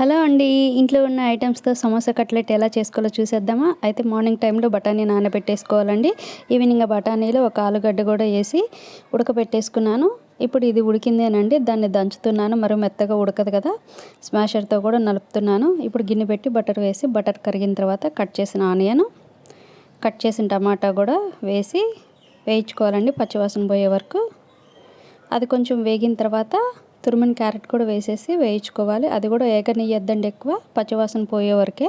Hello అండి ఇంట్లో ఉన్న ఐటమ్స్తో సమోసా కట్లెట్ ఎలా చేసుకోవాలో చూసేద్దామా? అయితే మార్నింగ్ టైంలో బఠానీ నానబెట్టేసుకోవాలండి. ఈవినింగ్ ఆ బఠానీలో ఒక ఆలుగడ్డ కూడా వేసి ఉడకబెట్టేసుకున్నాను ఇప్పుడు ఇది ఉడికిందేనండి దాన్ని దంచుతున్నాను. మరి మెత్తగా ఉడకదు కదా స్మాషర్తో కూడా నలుపుతున్నాను. ఇప్పుడు గిన్నె పెట్టి బటర్ వేసి బటర్ కరిగిన తర్వాత కట్ చేసిన ఆనియన్ కట్ చేసిన టమాటా కూడా వేసి వేయించుకోవాలండి పచ్చివాసన పోయే వరకు. అది కొంచెం వేగిన తర్వాత తురిమిన క్యారెట్ కూడా వేసేసి వేయించుకోవాలి. అది కూడా ఏకనియ్యద్దండి ఎక్కువ పచ్చివాసన పోయే వరకే.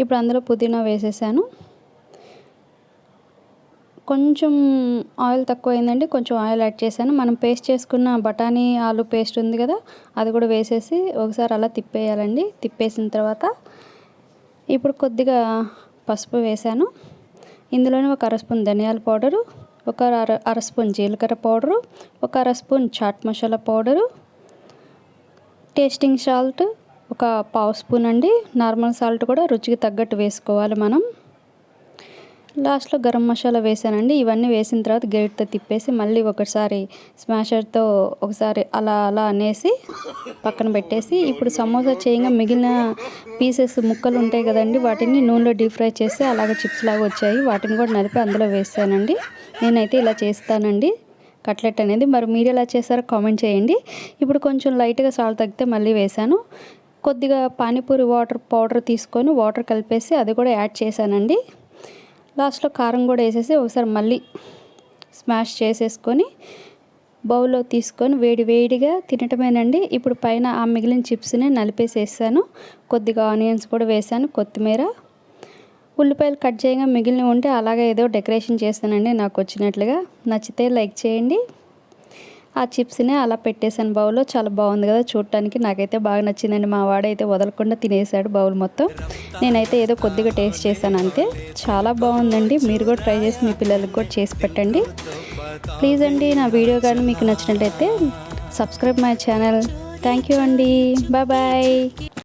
ఇప్పుడు అందులో పుదీనా వేసేసాను. కొంచెం ఆయిల్ తక్కువ అయిందండి కొంచెం ఆయిల్ యాడ్ చేశాను. మనం పేస్ట్ చేసుకున్న బఠానీ ఆలు పేస్ట్ ఉంది కదా అది కూడా వేసేసి ఒకసారి అలా తిప్పేయాలండి. తిప్పేసిన తర్వాత ఇప్పుడు కొద్దిగా పసుపు వేసాను ఇందులోనే ఒక అర స్పూన్ ధనియాల పౌడరు ఒక అర అర స్పూన్ జీలకర్ర పౌడరు ఒక అర spoon chaat masala powder tasting salt ఒక పావు స్పూన్ అండి. నార్మల్ సాల్ట్ కూడా రుచికి తగ్గట్టు వేసుకోవాలి మనం. లాస్ట్లో గరం మసాలా వేసానండి. ఇవన్నీ వేసిన తర్వాత గేట్తో తిప్పేసి మళ్ళీ ఒకసారి స్మాషర్తో ఒకసారి అలా అలా అనేసి పక్కన పెట్టేసి ఇప్పుడు సమోసా చేయంగా మిగిలిన పీసెస్ ముక్కలు ఉంటాయి కదండి వాటిని నూనెలో డీప్ ఫ్రై చేసి అలాగే చిప్స్ లాగా వచ్చాయి. వాటిని కూడా నలిపి అందులో వేసానండి నేనైతే ఇలా చేస్తానండి. కట్లెట్ అనేది మరి మీరు ఎలా చేస్తారో కామెంట్ చేయండి. ఇప్పుడు కొంచెం లైట్గా సాల్ట్ తగ్గితే మళ్ళీ వేసాను. కొద్దిగా పానీపూరి వాటర్ పౌడర్ తీసుకొని వాటర్ కలిపేసి అది కూడా యాడ్ చేశానండి. లాస్ట్లో కారం కూడా వేసేసి ఒకసారి మళ్ళీ స్మాష్ చేసేసుకొని బౌల్లో తీసుకొని వేడి వేడిగా తినటమేనండి. ఇప్పుడు పైన ఆ మిగిలిన చిప్స్ని నలిపేసేసాను. కొద్దిగా ఆనియన్స్ కూడా వేసాను కొత్తిమీర. ఉల్లిపాయలు కట్ చేయగా మిగిలిన ఉంటే అలాగే ఏదో డెకరేషన్ చేస్తానండి నాకు వచ్చినట్లుగా. నచ్చితే లైక్ చేయండి. ఆ చిప్స్ని అలా పెట్టేశాను బౌల్లో. చాలా బాగుంది కదా చూడటానికి. నాకైతే బాగా నచ్చిందండి. మా వాడైతే వదలకుండా తినేసాడు బౌల్ మొత్తం. నేనైతే ఏదో కొద్దిగా టేస్ట్ చేశాను అంతే. చాలా బాగుందండి. మీరు కూడా ట్రై చేసి మీ పిల్లలకు కూడా చేసి పెట్టండి. ప్లీజ్ అండి నా వీడియో కానీ మీకు నచ్చినట్లయితే subscribe my channel. Thank you అండి. Bye bye.